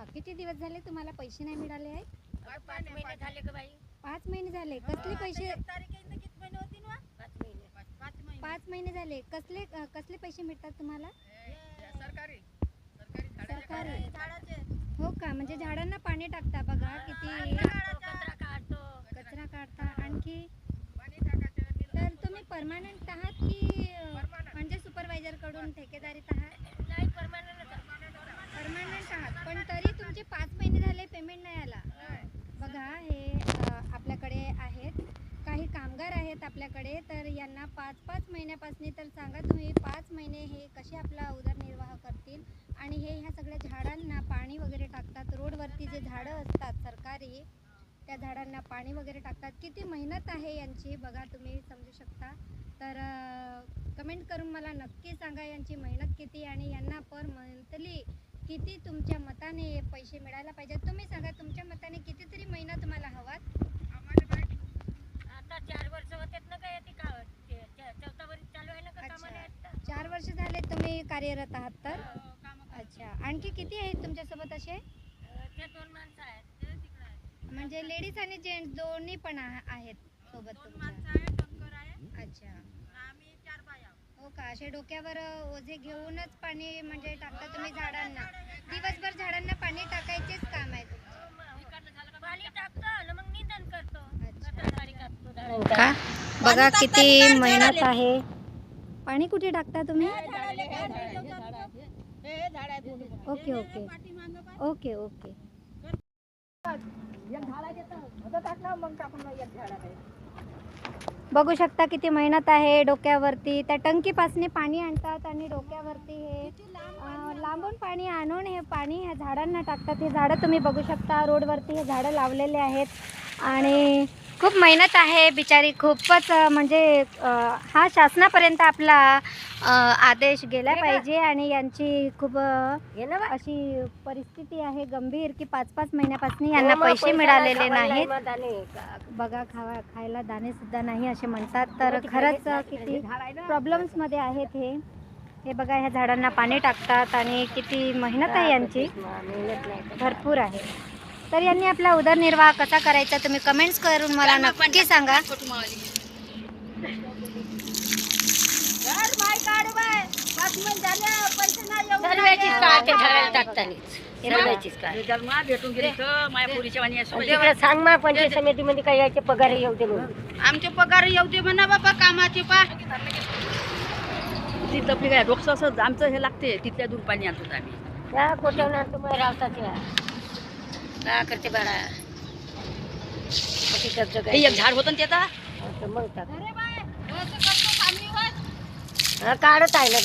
हा किती दिवस झाले तुम्हाला पैसे नाही मिळाले आहेत पाच महिने झाले का बाई. पाच महिने झाले. कसले पैसे? पाच महिने. पाच महिने. झाले. कसले अ, कसले पैसे मिळतात तुम्हाला? सरकारी. सरकारी हो का? म्हणजे झाडांना पाणी टाकता बघा किती कचरा काढतो. कचरा काढता. आणखी? पाणी टाकायचं तर तुम्ही परमानंट आहात की अ, म्हणजे सुपरवायझरकडून ठेकेदारीत आहात? नाही परमानंट परमानंट आहात पण तरी तुमचे पाच महिने झाले पेमेंट नाही आला बघा हे अ, आपल्याकडे आहेत काही कामगार आहेत आपल्याकडे तर यांना पाच पाच महिन्यापासून तर सांगा तुम्ही पाच महिने हे कसे आपला उदरनिर्वाह करतील? आणि हे ह्या सगळ्या झाडांना पाणी वगैरे टाकतात रोडवरती जे झाडं असतात सरकारी त्या झाडांना पाणी वगैरे टाकतात. किती मेहनत आहे यांची बघा तुम्ही समजू शकता. तर कमेंट करून मला नक्की सांगा यांची मेहनत किती आणि यांना पर मंथली किती तुमच्या मताने पैसे मिळायला पाहिजेत. तुम्ही सांगा तुमच्या मताने कितीतरी महिना तुम्हाला हवात आता चार वर्ष होतेत ना काय ती का ते- च- चौथा वर्ष चालू आहे ना का अच्छा. कामाला आहेत चार वर्ष झाले तुम्ही कार्यरत आहात तर? अच्छा. आणखी किती आहेत तुमच्यासोबत असे? अं, ते दोन माणसं आहेत. ते तिकडे आहेत. म्हणजे लेडीज आणि जेंट्स दोन्ही पण आ- आहेत सोबत दोन तुमच्या. आहे. अच्छा. आम्ही चार बाया हो का? असे डोक्यावर अ, ओझे घेऊनच पाणी म्हणजे टाकता तुम्ही झाडांना? दिवसभर झाडांना पाणी टाकायचेच काम आहे तुमचं. पाणी टाकतो आणि मग निंदन करतो. अच्छा. कचरापाणी काढतो का? बघा किती मेहनत आहे. पाणी कुठे टाकता तुम्ही? Okay okay. Okay okay. बघू शकता किती मेहनत आहे डोक्यावरती. त्या टंकीपासून पाणी आणतात आणि डोक्यावरती हे लांबून पाणी आणून हे पाणी ह्या झाडांना टाकतात. हे झाडं तुम्ही बघू शकता रोडवरती हे झाडं लावलेले आहेत. आणि खूप मेहनत आहे बिचारी खूपच म्हणजे हा शासनापर्यंत आपला आदेश गेला पाहिजे आणि यांची खूप अशी परिस्थिती आहे गंभीर की पाच पाच महिन्यापासून यांना पैसे मिळालेले नाहीत. बघा खावा खायला दाणे सुद्धा नाही असे म्हणतात. तर खरंच किती प्रॉब्लेम्समध्ये आहेत हे. हे बघा ह्या झाडांना पाणी टाकतात आणि किती मेहनत आहे यांची. भरपूर आहे. तर यांनी आपला उदरनिर्वाह कसा करायचा तुम्ही कमेंट्स करून मला नक्की सांगा. सांग मग पंचायत समितीमध्ये काही याचे पगार येऊ दे म्हणून. आमचे पगार येऊ दे म्हणा बाबा कामाचे पा. तिथलं आपली काय डोकं असं आमचं हे लागते तिथल्या दूर पाणी आणतो आम्ही. त्या कोट्यावर तुम्ही रावताच्या का करते बाळा. कशी करतो हे एक झाड होतं ना ते आता? असं मग टाक. हा, काढत आहे ना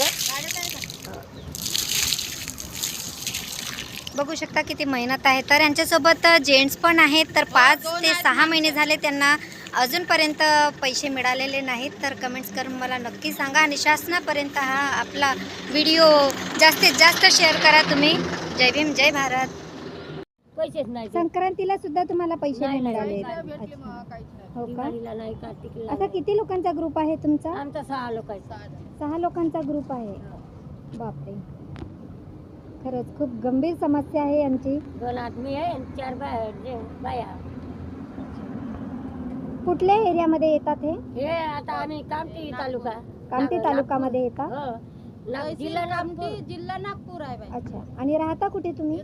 बघू शकता किती मेहनत आहे. तर यांच्यासोबत जेंट्स पण आहेत. तर पाच ते सहा महिने झाले त्यांना अजूनपर्यंत पैसे मिळालेले नाहीत तर कमेंट्स करून मला नक्की सांगा. आणि शासनापर्यंत हा आपला व्हिडिओ जास्तीत जास्त शेअर करा तुम्ही. जय भीम जय भारत. पैसेच नाही. संक्रांतीला सुद्धा तुम्हाला पैसे नाही, मिळाले. अच्छा. हो का? दिवाळीला नाही कार्तिकीला असा नाही. किती लोकांचा ग्रुप आहे तुमचा? आमचा सहा लोकांचा. सहा लोकांचा ग्रुप आहे. बापरे. खरंच खूप गंभीर समस्या आहे यांची दोन आदमी आहे आणि चार बाया जे- बाया. कुठल्या एरियामध्ये येतात हे? हे आता आम्ही कामठी तालुका. कामठी तालुक्यामध्ये येतात हो. नाग- जिल्हा नागपूर. जिल्हा नागपूर आहे बाई. अच्छा. आणि राहता कुठे तुम्ही.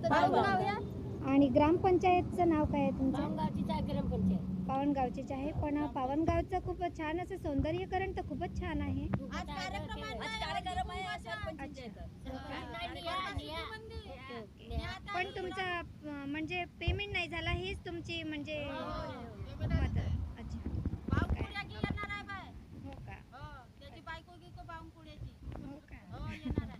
आणि ग्रामपंचायतचं नाव काय आहे तुमचं? पावनगावचीच आहे ग्रामपंचायत. पावनगावचीच आहे. पण पावनगावचं खूप छान असं सौंदर्यकरण तर खूपच छान आहे. आज कार्यक्रम आहे. आज कार्यक्रम आहे. आज सरपंचाचा. Okay okay. पण तुमचा म्हणजे पेमेंट नाही झाला हेच तुमची म्हणजे मत अच्छा बावकुड्या की येणार आहे बाई हो का हो त्याची बायको की को बावकुड्याची हो का हो येणार आहे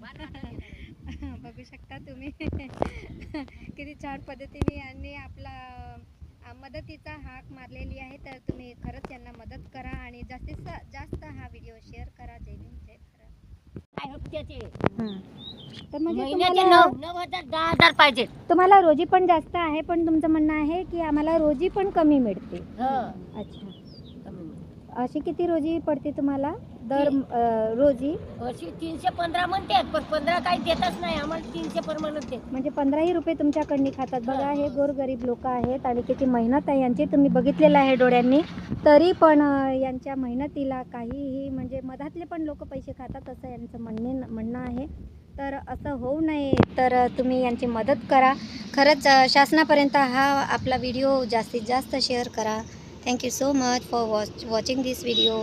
बघू शकता तुम्ही. किती छान पद्धतीने यांनी आपला अ, मदतीचा हाक मारलेली आहे. तर तुम्ही खरंच यांना मदत करा आणि जास्तीत जास्त हा व्हिडिओ शेअर करा. जय भीम जय भारत. काय हप्त्याचे तर म्हणजे पाहिजे. तुम्हाला रोजी पण जास्त आहे पण तुमचं म्हणणं आहे की आम्हाला रोजी पण कमी मिळते. हो. अच्छा. अशी किती रोजी पडते तुम्हाला? दर अं, रोजी? वर्षी तीनशे पंधरा म्हणतात पण पंधरा काही देतच नाही. आम्हाला तीनशे परमानंट देत. म्हणजे पंधराही रुपये तुमच्याकडनी खातात. बघा हे. गोरगरीब लोक आहेत आणि किती मेहनत आहे. यांची तुम्ही बघितलेलं आहे डोळ्यांनी. तरी पण अं, यांच्या मेहनतीला काहीही म्हणजे मधातले पण लोक पैसे खातात असं यांचं म्हणणे म्हणणं आहे. तर असं होऊ नये. तर अं, तुम्ही यांची मदत करा. खरंच अं, शासनापर्यंत हा आपला व्हिडिओ जास्तीत जास्त शेअर करा. Thank you so much for watch watching this video